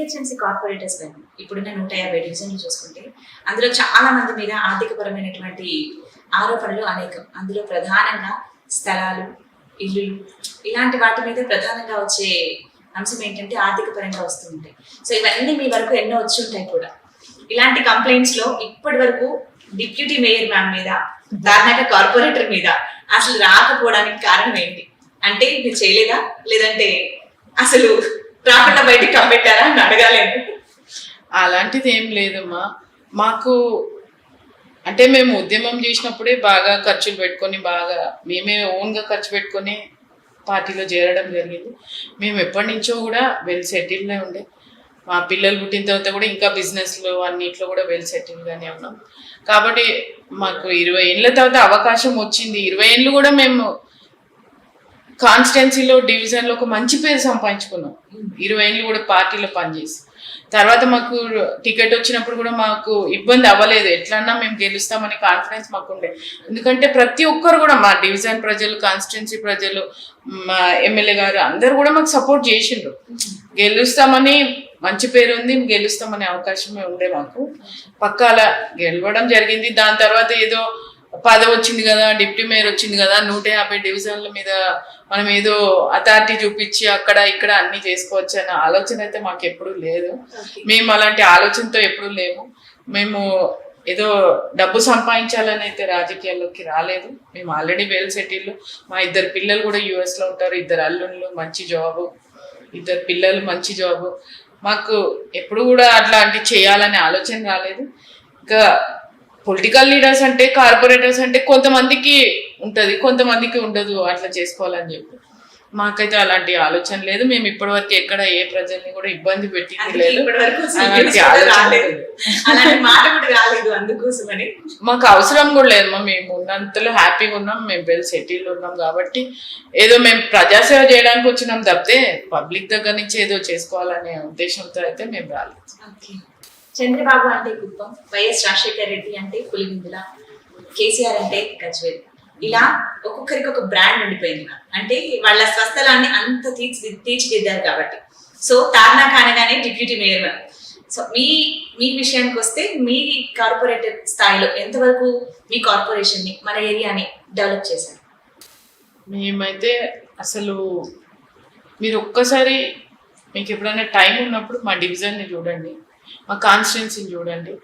GHMC corporators పైన ఇప్పుడున్న నూట యాభై డివిజన్లు చూసుకుంటే అందులో చాలా మంది మీద ఆర్థికపరమైనటువంటి ఆరోపణలు అనేకం. అందులో ప్రధానంగా స్థలాలు ఇల్లు ఇలాంటి వాటి మీద ప్రధానంగా వచ్చే అంశం ఏంటంటే ఆర్థిక పరంగా వస్తూ ఉంటాయి. సో ఇవన్నీ మీ వరకు ఎన్నో వచ్చి ఉంటాయి కూడా. ఇలాంటి కంప్లైంట్స్లో ఇప్పటి వరకు డిప్యూటీ మేయర్ మ్యామ్ మీద దారుణంగా కార్పొరేటర్ మీద అసలు రాకపోవడానికి కారణం ఏంటి? అంటే మీరు చేయలేదా? లేదంటే అసలు రాకుండా బయటికి కప్పెట్టారా అని అడగాలేదు అలాంటిది ఏం లేదమ్మా. మాకు అంటే మేము ఉద్యమం చేసినప్పుడే బాగా ఖర్చులు పెట్టుకొని బాగా మేమే ఓన్గా ఖర్చు పెట్టుకొని పార్టీలో చేరడం జరిగింది. మేము ఎప్పటి నుంచో కూడా వెల్ సెటిల్నే ఉండే. మా పిల్లలు పుట్టిన తర్వాత కూడా ఇంకా బిజినెస్లో అన్నిట్లో కూడా వెల్ సెటిల్గానే ఉన్నాం. కాబట్టి మాకు ఇరవై ఏళ్ళ తర్వాత అవకాశం వచ్చింది. ఇరవై ఏళ్ళు కూడా మేము కాన్స్టిట్యున్సీలో డివిజన్లో ఒక మంచి పేరు సంపాదించుకున్నాం. ఇరవై ఏళ్ళు కూడా పార్టీలో పనిచేసి. తర్వాత మాకు టికెట్ వచ్చినప్పుడు కూడా మాకు ఇబ్బంది అవ్వలేదు. ఎట్లన్నా మేము గెలుస్తామని కాన్ఫిడెన్స్ మాకు ఉండే ఎందుకంటే ప్రతి ఒక్కరు కూడా మా డివిజన్ ప్రజలు కాన్స్టిట్యున్సీ ప్రజలు మా ఎమ్మెల్యే గారు అందరు కూడా మాకు సపోర్ట్ చేసిండ్రు. గెలుస్తామని మంచి పేరు ఉంది గెలుస్తామనే అవకాశమే ఉండే మాకు. పక్కాల గెలవడం జరిగింది. దాని తర్వాత ఏదో పదవి వచ్చింది కదా డిప్యూటీ మేయర్ వచ్చింది కదా నూట యాభై డివిజన్ల మీద మనం ఏదో అథారిటీ చూపించి అక్కడ ఇక్కడ అన్ని చేసుకోవచ్చు అనే ఆలోచన అయితే మాకు ఎప్పుడూ లేదు. మేము అలాంటి ఆలోచనతో ఎప్పుడూ లేము. మేము ఏదో డబ్బు సంపాదించాలని అయితే రాజకీయాల్లోకి రాలేదు. మేము ఆల్రెడీ వెల్ సెటిల్ మా ఇద్దరు పిల్లలు కూడా US లో ఉంటారు. ఇద్దరు అల్లుళ్ళు మంచి జాబు ఇద్దరు పిల్లలు మంచి జాబు మాకు ఎప్పుడు కూడా అట్లాంటి చేయాలనే ఆలోచన రాలేదు. ఇంకా పొలిటికల్ లీడర్స్ అంటే కార్పొరేటర్స్ అంటే కొంతమందికి ఉంటది కొంతమందికి ఉండదు అట్లా చేసుకోవాలని చెప్పి. మాకైతే అలాంటి ఆలోచన లేదు. మేము ఇప్పటివరకు ఎక్కడ ఏ ప్రజల్ని కూడా ఇబ్బంది అందుకోసమని. మాకు అవసరం కూడా లేదు మా మేము ఉన్నంతలో హ్యాపీగా ఉన్నాం మేము వెల్ సెటిల్ ఉన్నాం కాబట్టి ఏదో మేము ప్రజాసేవ చేయడానికి వచ్చినాం తప్పితే పబ్లిక్ దగ్గర నుంచి ఏదో చేసుకోవాలనే ఉద్దేశంతో అయితే మేము రాలేదు. చంద్రబాబు అంటే కుప్పం వైఎస్ రాజశేఖర రెడ్డి అంటే పులిగిందుల కేసీఆర్ అంటే గజ్వేల్. ఇలా ఒక్కొక్కరికి ఒక బ్రాండ్ ఉండిపోయింది అంటే వాళ్ళ స్వస్థలాన్ని అంత తీర్చి తీర్చిదిద్దారు కాబట్టి. సో తార్నా కానగానే డిప్యూటీ మేయర్ సో మీ మీ విషయానికి వస్తే మీ కార్పొరేట్ స్థాయిలో ఎంతవరకు మీ కార్పొరేషన్ని మన ఏరియాని డెవలప్ చేశారు? మేమైతే అసలు మీరు ఒక్కసారి మీకు ఎప్పుడైనా టైం ఉన్నప్పుడు మా డివిజన్ని చూడండి. మా కాన్స్టిట్యున్సీని చూడండి.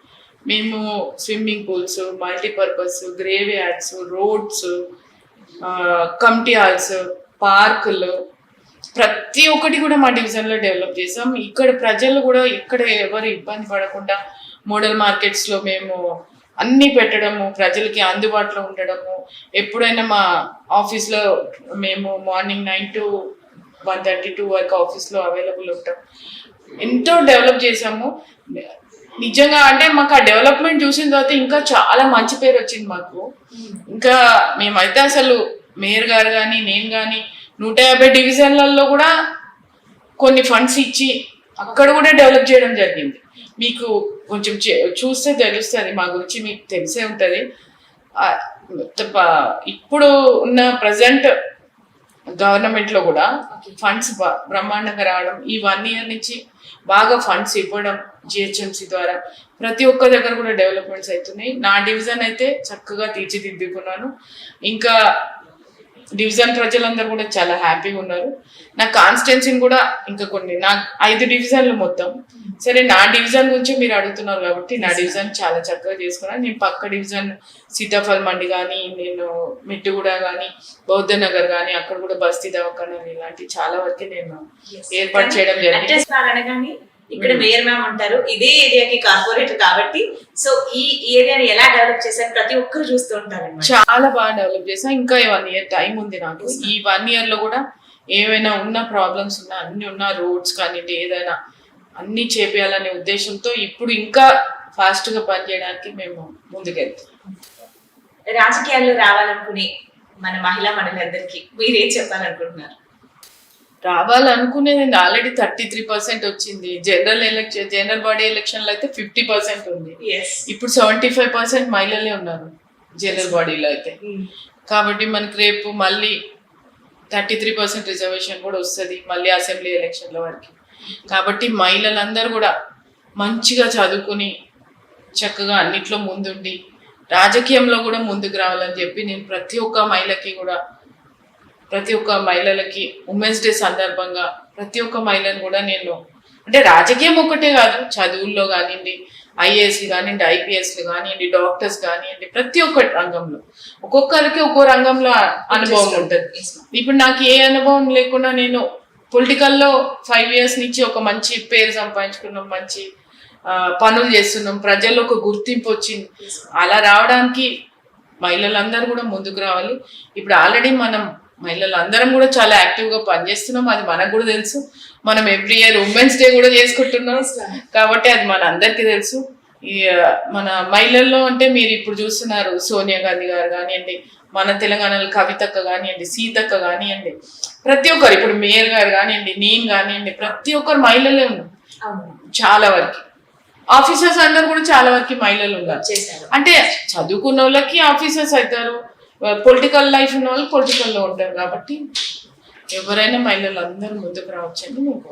మేము swimming pools multipurpose graveyards roads committee halls పార్కులు ప్రతి ఒక్కటి కూడా మా డివిజన్లో డెవలప్ చేసాం. ఇక్కడ ప్రజలు కూడా ఇక్కడ ఎవరు ఇబ్బంది పడకుండా మోడల్ మార్కెట్స్లో మేము అన్నీ పెట్టడము ప్రజలకి అందుబాటులో ఉండడము. ఎప్పుడైనా మా ఆఫీస్లో మేము morning nine to one thirty two వరకు ఆఫీస్లో అవైలబుల్ ఉంటాం. ఎంతో డెవలప్ చేసాము నిజంగా అంటే మాకు ఆ డెవలప్మెంట్ చూసిన తర్వాత ఇంకా చాలా మంచి పేరు వచ్చింది మాకు. ఇంకా మేమైతే అసలు మేయర్ గారు కానీ నేను కానీ నూట యాభై డివిజన్లలో కూడా కొన్ని ఫండ్స్ ఇచ్చి అక్కడ కూడా డెవలప్ చేయడం జరిగింది. మీకు కొంచెం చే- చూస్తే తెలుస్తుంది మా గురించి మీకు తెలిసే ఉంటుంది. ఇప్పుడు ఉన్న ప్రజెంట్ గవర్నమెంట్లో కూడా ఫండ్స్ బ్రహ్మాండంగా రావడం ఈ వన్ ఇయర్ నుంచి బాగా ఫండ్స్ ఇవ్వడం జిహెచ్ఎంసి ద్వారా. ప్రతి ఒక్క దగ్గర కూడా డెవలప్మెంట్స్ అవుతున్నాయి. నా డివిజన్ అయితే చక్కగా తీర్చిదిద్దుకున్నాను. ఇంకా డివిజన్ ప్రజలందరూ కూడా చాలా హ్యాపీగా ఉన్నారు. నా కాన్స్టిట్యున్సీని కూడా ఇంకా కొన్ని నా ఐదు డివిజన్లు మొత్తం. సరే నా డివిజన్ గురించి మీరు అడుగుతున్నారు కాబట్టి నా డివిజన్ చాలా చక్కగా చేసుకున్నాను. నేను పక్క డివిజన్ సీతాఫల్ మండి కానీ నేను మిట్టుగూడ కానీ బౌద్ధ నగర్ కానీ అక్కడ కూడా బస్తీ దవాఖానా ఇలాంటి చాలా వరకు నేను ఏర్పాటు చేయడం జరిగింది. ఇక్కడ మేయర్ మ్యామ్ ఉంటారు ఇదే ఏరియాకి కార్పొరేటర్ కాబట్టి సో ఈ ఏరియాని ఎలా డెవలప్ చేశారు ప్రతి ఒక్కరు చూస్తూ ఉంటారు. చాలా బాగా డెవలప్ చేసా ఇంకా వన్ ఇయర్ టైం ఉంది నాకు. ఈ వన్ ఇయర్లో కూడా ఏవైనా ఉన్న ప్రాబ్లమ్స్ ఉన్నా అన్ని ఉన్న రోడ్స్ కానీ ఏదైనా అన్ని చేపియాలనే ఉద్దేశంతో ఇప్పుడు ఇంకా ఫాస్ట్గా పనిచేయడానికి మేము ముందుకెళ్తాం రాజకీయాల్లో రావాలనుకునే మన మహిళా మండలందరికీ మీరేం చెప్పాలనుకుంటున్నారు? రావాలనుకునేది ఆల్రెడీ థర్టీ త్రీ పర్సెంట్ వచ్చింది. జనరల్ ఎలక్షన్ జనరల్ బాడీ ఎలక్షన్లో అయితే ఫిఫ్టీ పర్సెంట్ ఉంది. ఇప్పుడు సెవెంటీ ఫైవ్ పర్సెంట్ మహిళలే ఉన్నారు జనరల్ బాడీలో అయితే. కాబట్టి మనకి రేపు మళ్ళీ థర్టీ త్రీ పర్సెంట్ రిజర్వేషన్ కూడా వస్తుంది మళ్ళీ అసెంబ్లీ ఎలక్షన్ల వరకు. కాబట్టి మహిళలందరూ కూడా మంచిగా చదువుకుని చక్కగా అన్నిట్లో ముందుండి రాజకీయంలో కూడా ముందుకు రావాలని చెప్పి నేను ప్రతి ఒక్క మహిళకి కూడా ప్రతి ఒక్క మహిళలకి ఉమెన్స్ డే సందర్భంగా ప్రతి ఒక్క మహిళను కూడా నేను అంటే రాజకీయం ఒకటే కాదు చదువుల్లో కానివ్వండి ఐఏఎస్లు కానివ్వండి ఐపీఎస్లు కానివ్వండి డాక్టర్స్ కానివ్వండి ప్రతి ఒక్క రంగంలో ఒక్కొక్కరికి ఒక్కో రంగంలో అనుభవం ఉంటుంది. ఇప్పుడు నాకు ఏ అనుభవం లేకుండా నేను పొలిటికల్లో ఫైవ్ ఇయర్స్ నుంచి ఒక మంచి పేరు సంపాదించుకున్నాం మంచి పనులు చేస్తున్నాం ప్రజల్లో ఒక గుర్తింపు వచ్చింది. అలా రావడానికి మహిళలందరూ కూడా ముందుకు రావాలి ఇప్పుడు ఆల్రెడీ మనం మహిళలందరం కూడా చాలా యాక్టివ్గా పనిచేస్తున్నాం. అది మనకు కూడా తెలుసు. మనం ఎవ్రీ ఇయర్ ఉమెన్స్ డే కూడా చేసుకుంటున్నాం. కాబట్టి అది మన అందరికీ తెలుసు మన మహిళల్లో అంటే మీరు ఇప్పుడు చూస్తున్నారు సోనియా గాంధీ గారు కానివ్వండి మన తెలంగాణలో కవితక్క కానివ్వండి సీతక్క కానివ్వండి ప్రతి ఒక్కరు ఇప్పుడు మేయర్ గారు కానివ్వండి నేను కానివ్వండి ప్రతి ఒక్కరు మహిళలే ఉన్నారు. చాలా వరకు. ఆఫీసర్స్ అందరు కూడా చాలా వరకు మహిళలు ఉన్నారు. అంటే చదువుకున్న వాళ్ళకి ఆఫీసర్స్ అవుతారు. పొలిటికల్ లైఫ్ ఉన్న వాళ్ళు పొలిటికల్లో ఉంటారు కాబట్టి ఎవరైనా మహిళలు అందరూ ముందుకు రావచ్చని నేను